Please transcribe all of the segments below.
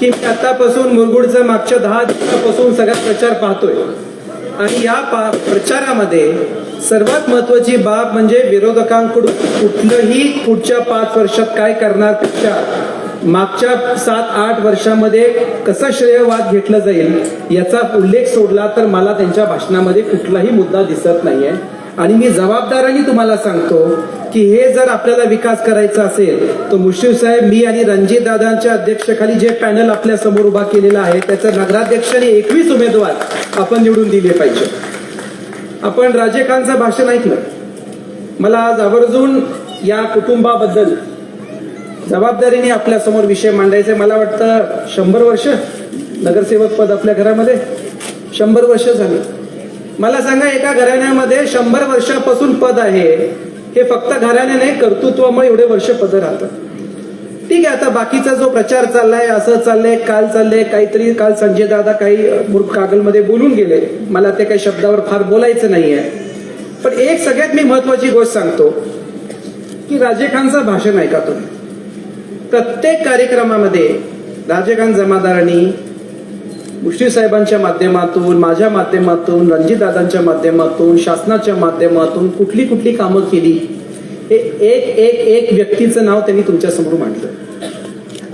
की मी आतापासून मुरगुडचा मागच्या दहा दिवसापासून सगळा प्रचार पाहतोय. आणि या पा प्रचारामध्ये सर्वात महत्वाची बाब म्हणजे विरोधकांकडून कुठलंही पुढच्या पाच वर्षात काय करणार पेक्षा मागच्या सात आठ वर्षामध्ये कसा श्रेयवाद घेतलं जाईल याचा उल्लेख सोडला तर मला त्यांच्या भाषणामध्ये कुठलाही मुद्दा दिसत नाहीये. आणि मी जबाबदाराने तुम्हाला सांगतो की हे जर आपल्याला विकास करायचा असेल तर मुश्रीफ साहेब मी आणि रणजित दादांच्या अध्यक्षखाली जे पॅनल आपल्यासमोर उभा केलेला आहे त्याचं नगराध्यक्षाने एकवीस उमेदवार आपण निवडून दिले पाहिजे. आपण राजे खानचं भाषण ऐकलं. मला आज आवर्जून या कुटुंबाबद्दल जबाबदारीने आपल्यासमोर विषय मांडायचे. मला वाटतं शंभर वर्ष नगरसेवक पद आपल्या घरामध्ये शंभर वर्ष झाली. मला सांगा एका घराण्यामध्ये शंभर वर्षापासून पद आहे. हे फक्त घराणे नाही कर्तृत्वामुळे एवढे वर्ष पद राहतात. ठीक आहे आता बाकीचा जो प्रचार चाललाय असं चाललंय काल चाललंय काहीतरी काल संजय दादा काही मूर्ख कागलमध्ये बोलून गेले. मला ते काही शब्दावर फार बोलायचं नाहीये. पण एक सगळ्यात मी महत्वाची गोष्ट सांगतो की राजे खानचं भाषण ऐका तुम्ही. प्रत्येक कार्यक्रमामध्ये राजे खान जमादारांनी मुश्री साहेबांच्या माध्यमातून माझ्या माध्यमातून रणजितदादांच्या माध्यमातून शासनाच्या माध्यमातून कुठली कुठली कामं केली? हे एक एक एक व्यक्तीचं नाव त्यांनी तुमच्यासमोर मांडलं.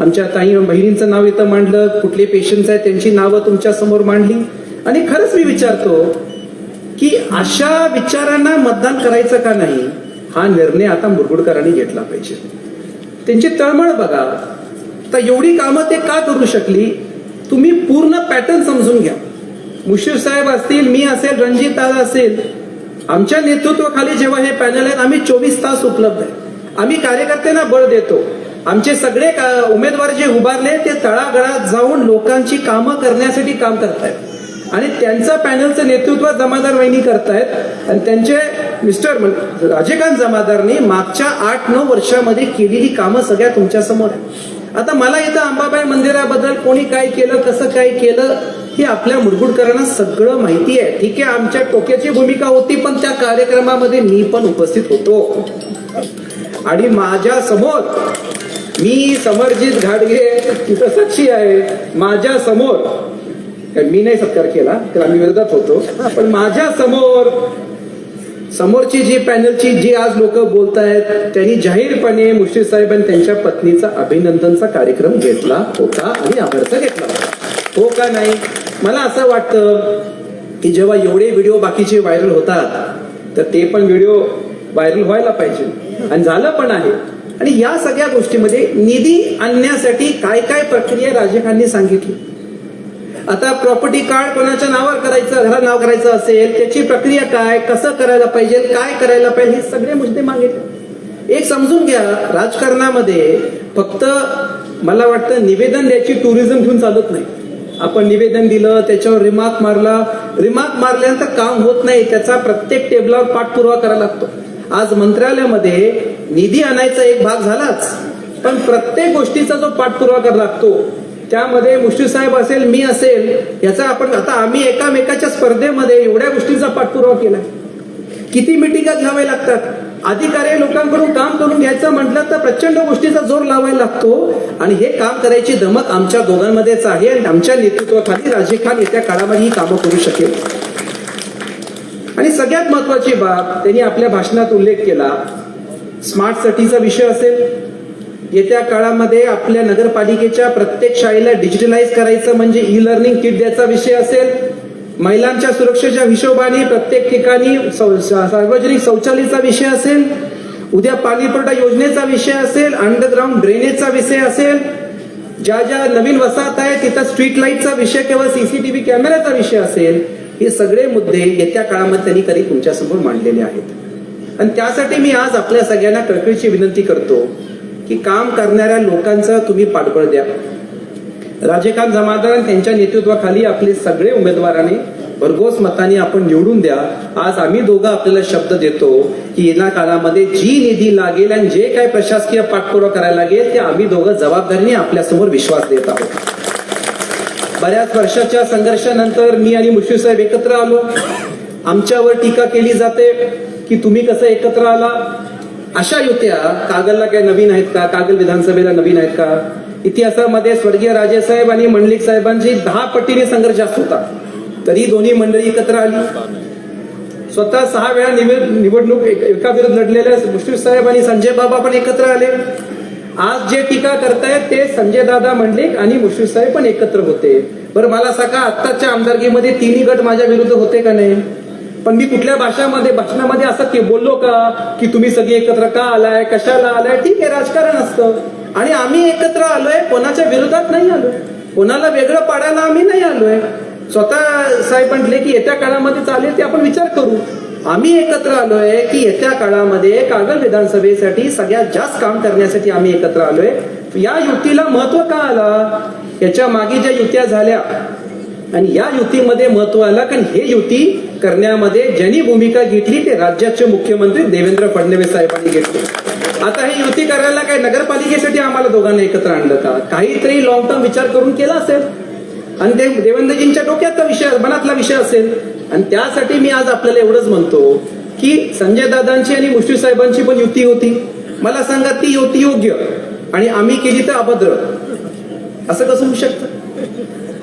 आमच्या ताई बहिणींचं नाव इथं मांडलं. कुठले पेशंट्स आहेत त्यांची नावं तुमच्यासमोर मांडली. आणि खरंच मी विचारतो की अशा विचारांना मतदान करायचं का नाही? हा निर्णय आता मुरगुडकरांनी घेतला पाहिजे. त्यांची तळमळ बघा. तर एवढी कामं ते का करू शकली? तुम्ही पूर्ण पॅटर्न समजून घ्या. मुशीर साहेब असतील मी असेल रणजित दादा असेल आमच्या नेतृत्वाखाली जेव्हा हे पॅनल आहेत आम्ही चोवीस तास उपलब्ध आहे. आम्ही कार्यकर्त्यांना बळ देतो. आमचे सगळे का- उमेदवार जे उभारले ते तळागळात जाऊन लोकांची कामं करण्यासाठी काम करतायत. आणि त्यांचं पॅनलचं नेतृत्व जमादार वहिनी करतायत. आणि त्यांचे मिस्टर म्हण- जमादारनी मागच्या आठ नऊ वर्षामध्ये केलेली कामं सगळ्या तुमच्यासमोर आता मला इथं अंबाबाई मंदिराबद्दल कोणी काय केलं कसं काय केलं हे आपल्या मुरगुडकरांना सगळं माहिती आहे. ठीक आहे आमच्या टोक्याची भूमिका होती पण त्या कार्यक्रमामध्ये मी पण उपस्थित होतो. आणि माझ्यासमोर मी समरजित घाडगे तिथं साक्षी आहे. माझ्यासमोर काय मी नाही सत्कार केला तर आम्ही विरोधात होतो. पण माझ्यासमोर समोरची जी पॅनलची जी आज लोक बोलत आहेत त्यांनी जाहीरपणे मुश्रीफ साहेब आणि त्यांच्या पत्नीचा अभिनंदनचा कार्यक्रम घेतला होता आणि आभारचा घेतला होता. हो का नाही? मला असं वाटतं की जेव्हा एवढे व्हिडिओ बाकीचे व्हायरल होतात तर ते पण व्हिडिओ व्हायरल व्हायला पाहिजे. आणि झालं पण आहे. आणि या सगळ्या गोष्टीमध्ये निधी आणण्यासाठी काय काय प्रक्रिया राजकांनी सांगितली? आता प्रॉपर्टी कार्ड कोणाच्या नावावर करायचं घरा नाव करायचं असेल त्याची प्रक्रिया काय कसं करायला पाहिजे काय करायला पाहिजे हे सगळे मुद्दे मागितले. एक समजून घ्या राजकारणामध्ये फक्त मला वाटतं निवेदन द्यायची टुरिझम घेऊन चालत नाही. आपण निवेदन दिलं त्याच्यावर रिमार्क मारला रिमार्क मारल्यानंतर काम होत नाही त्याचा प्रत्येक टेबलावर पाठपुरावा करावा लागतो. आज मंत्रालयामध्ये निधी आणायचा एक भाग झालाच पण प्रत्येक गोष्टीचा जो पाठपुरावा करावा लागतो त्यामध्ये मुश्रीफ साहेब असेल मी असेल याचा आपण आता आम्ही एकामेकाच्या स्पर्धेमध्ये एवढ्या गोष्टींचा पाठपुरावा केला. किती मिटिंगा घ्याव्या लागतात? अधिकारी लोकांकडून काम करून घ्यायचं म्हटलं तर प्रचंड गोष्टीचा जोर लावायला लागतो. आणि हे काम करायची धमक आमच्या दोघांमध्येच आहे आणि आमच्या नेतृत्वाखाली राजे खान येत्या काळामध्ये ही कामं करू शकेल. आणि सगळ्यात महत्वाची बाब त्यांनी आपल्या भाषणात उल्लेख केला स्मार्ट सिटीचा विषय असेल येत्या काळामध्ये आपल्या नगरपालिकेच्या प्रत्येक शाळेला डिजिटलाइज करायचं म्हणजे ई लर्निंग किट द्यायचा विषय असेल महिलांच्या सुरक्षेच्या हिशोबाने प्रत्येक ठिकाणी सौ- सार्वजनिक शौचालयाचा विषय असेल उद्या पाणीपुरवठा योजनेचा विषय असेल अंडरग्राऊंड ड्रेनेजचा विषय असेल ज्या ज्या नवीन वसाहत आहे तिथं स्ट्रीट लाईटचा विषय किंवा सीसीटीव्ही कॅमेऱ्याचा विषय असेल हे सगळे मुद्दे येत्या काळामध्ये त्यांनी कधी तुमच्यासमोर मांडलेले आहेत. आणि त्यासाठी मी आज आपल्या सगळ्यांना कळकळीची विनंती करतो की काम करणाऱ्या लोकांचं तुम्ही पाठबळ द्या. राजेकांत जमादार आणि त्यांच्या नेतृत्वाखाली आपले सगळे उमेदवाराने भरघोस मताने आपण निवडून द्या. आज आम्ही दोघं आपल्याला शब्द देतो की येणार काळामध्ये जी निधी लागेल आणि जे काय प्रशासकीय पाठपुरावा करायला लागेल ते आम्ही दोघं जबाबदारीने आपल्यासमोर विश्वास देत आहोत. बऱ्याच वर्षाच्या संघर्षानंतर मी आणि मुश्रीफ साहेब एकत्र आलो. आमच्यावर टीका केली जाते की तुम्ही कसं एकत्र आला? अशा युत्या कागलला काय नवीन आहेत का? कागल विधानसभेला नवीन आहेत का? इतिहासामध्ये स्वर्गीय राजेसाहेब आणि मंडलिक साहेबांची दहा पटीने संघर्ष जास्त होता. तरी दोन्ही मंडळी एकत्र आली. स्वतः सहा वेळा निवडणूक एक- एका विरुद्ध लढलेल्या मुश्रीफ साहेब आणि संजय बाबा पण एकत्र आले. आज जे टीका करतायत ते संजय दादा मंडलिक आणि मुश्रीफ साहेब पण एकत्र होते. बरं मला सांगा आत्ताच्या आमदारकीमध्ये तिन्ही गट माझ्या विरुद्ध होते का नाही? पण मी कुठल्या भाषामध्ये भाषणामध्ये असं की बोललो का? की तुम्ही सगळे एकत्र का आलाय? कशाला आलाय? ठीक आहे राजकारण असतं. आणि आम्ही एकत्र आलोय कोणाच्या विरोधात नाही आलोय. कोणाला वेगळं पाडायला आम्ही नाही आलोय. स्वतः साहेब म्हटले की येत्या काळामध्ये चालेल ते आपण विचार करू. आम्ही एकत्र आलोय की येत्या काळामध्ये कागल विधानसभेसाठी सगळ्यात जास्त काम करण्यासाठी आम्ही एकत्र आलोय. या युतीला महत्त्व का आला? याच्या मागे ज्या युत्या झाल्या. आणि या युतीमध्ये महत्त्व आला कारण हे युती करण्यामध्ये ज्यांनी भूमिका घेतली ते राज्याचे मुख्यमंत्री देवेंद्र फडणवीस साहेबांनी घेतली. आता हे युती करायला काय नगरपालिकेसाठी आम्हाला दोघांना एकत्र आणलं का? काहीतरी लॉंग टर्म विचार करून केला असेल. आणि ते देवेंद्रजींच्या डोक्यातला विषय मनातला विषय असेल. आणि त्यासाठी मी आज आपल्याला एवढंच म्हणतो की संजय दादांची आणि मुश्री साहेबांची पण युती होती. मला सांगा ती युती योग्य आणि आम्ही केली तर अभद्र. असं कसं होऊ शकतं?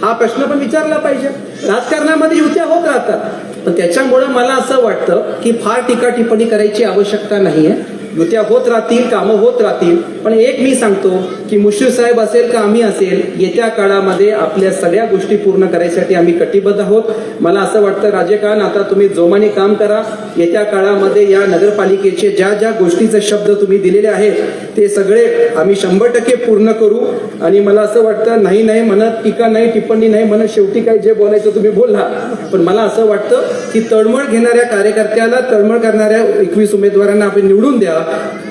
हा प्रश्न पण विचारला पाहिजे. राजकारणामध्ये युत्या होत राहतात. पण त्याच्यामुळं मला असं वाटतं की फार टीका टिप्पणी करायची आवश्यकता नाही आहे युत्या होत राहतील कामं होत राहतील. पण एक मी सांगतो की मुश्रीफ साहेब असेल का आम्ही असेल येत्या काळामध्ये आपल्या सगळ्या गोष्टी पूर्ण करायसाठी आम्ही कटिबद्ध आहोत. मला असं वाटतं राजकारण आता तुम्ही जोमाने काम करा. येत्या काळामध्ये या नगरपालिकेचे ज्या ज्या गोष्टीचे शब्द तुम्ही दिलेले आहेत ते सगळे आम्ही शंभर टक्के पूर्ण करू. आणि मला असं वाटतं नाही नाही म्हणत टीका नाही टिप्पणी नाही म्हणत शेवटी काय जे बोलायचं तुम्ही बोलला. पण मला असं वाटतं की तळमळ घेणाऱ्या कार्यकर्त्याला तळमळ करणाऱ्या एकवीस उमेदवारांना आपण निवडून द्या.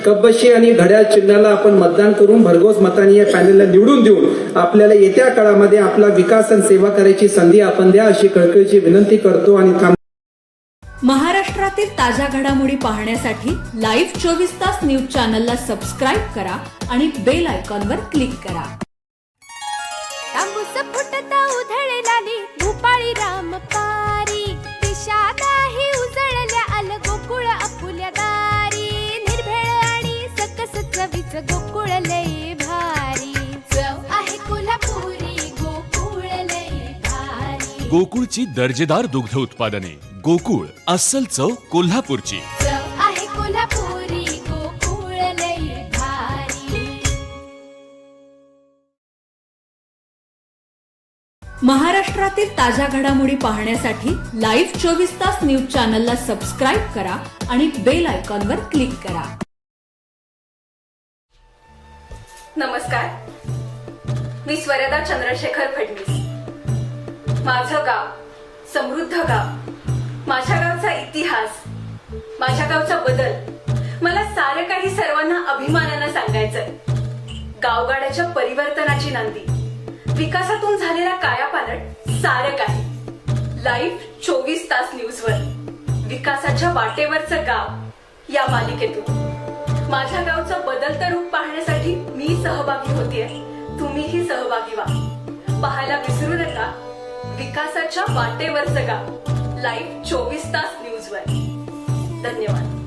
कब्बशी आणि घड्याळ चिन्हाला आपण मतदान करून भरघोस मतांनी या पॅनलला निवडून देऊन आपल्याला येत्या काळामध्ये आपला विकास आणि सेवा करायची संधी आपण द्या अशी कळकळीची विनंती करतो आणि महाराष्ट्रातील ताज्या घडामोडी पाहण्यासाठी लाईव्ह चोवीस तास न्यूज चॅनलला सबस्क्राईब करा आणि बेल आयकॉनवर क्लिक करा. गोकुळची दर्जेदार दुग्ध उत्पादने. गोकुळ अस्सल चव कोल्हापूरची. चव आहे कोल्हापुरी गोकुळ लय भारी. महाराष्ट्रातील ताज्या घडामोडी पाहण्यासाठी लाईव्ह चोवीस तास न्यूज चॅनलला सबस्क्राईब करा आणि बेल आयकॉनवर क्लिक करा. नमस्कार. मी स्वरदा चंद्रशेखर फडणवीस. माझं गाव समृद्ध गाव माझ्या गावचा इतिहास माझ्या गावचा बदल. मला सारं काही सर्वांना अभिमानानं सांगायचंय. गावगाड्याच्या परिवर्तनाची नांदी विकासातून झालेला कायापालट सारं काही. लाईव्ह चोवीस तास न्यूजवर विकासाच्या वाटेवरचं गाव या मालिकेतून. माझ्या गावचं बदलतं रूप पाहण्यासाठी मी सहभागी होतीये. तुम्हीही सहभागी व्हा. पाहायला विसरू नका. विकासाच्या वाटेवरचं गाव लाईव्ह चोवीस तास न्यूजवर धन्यवाद.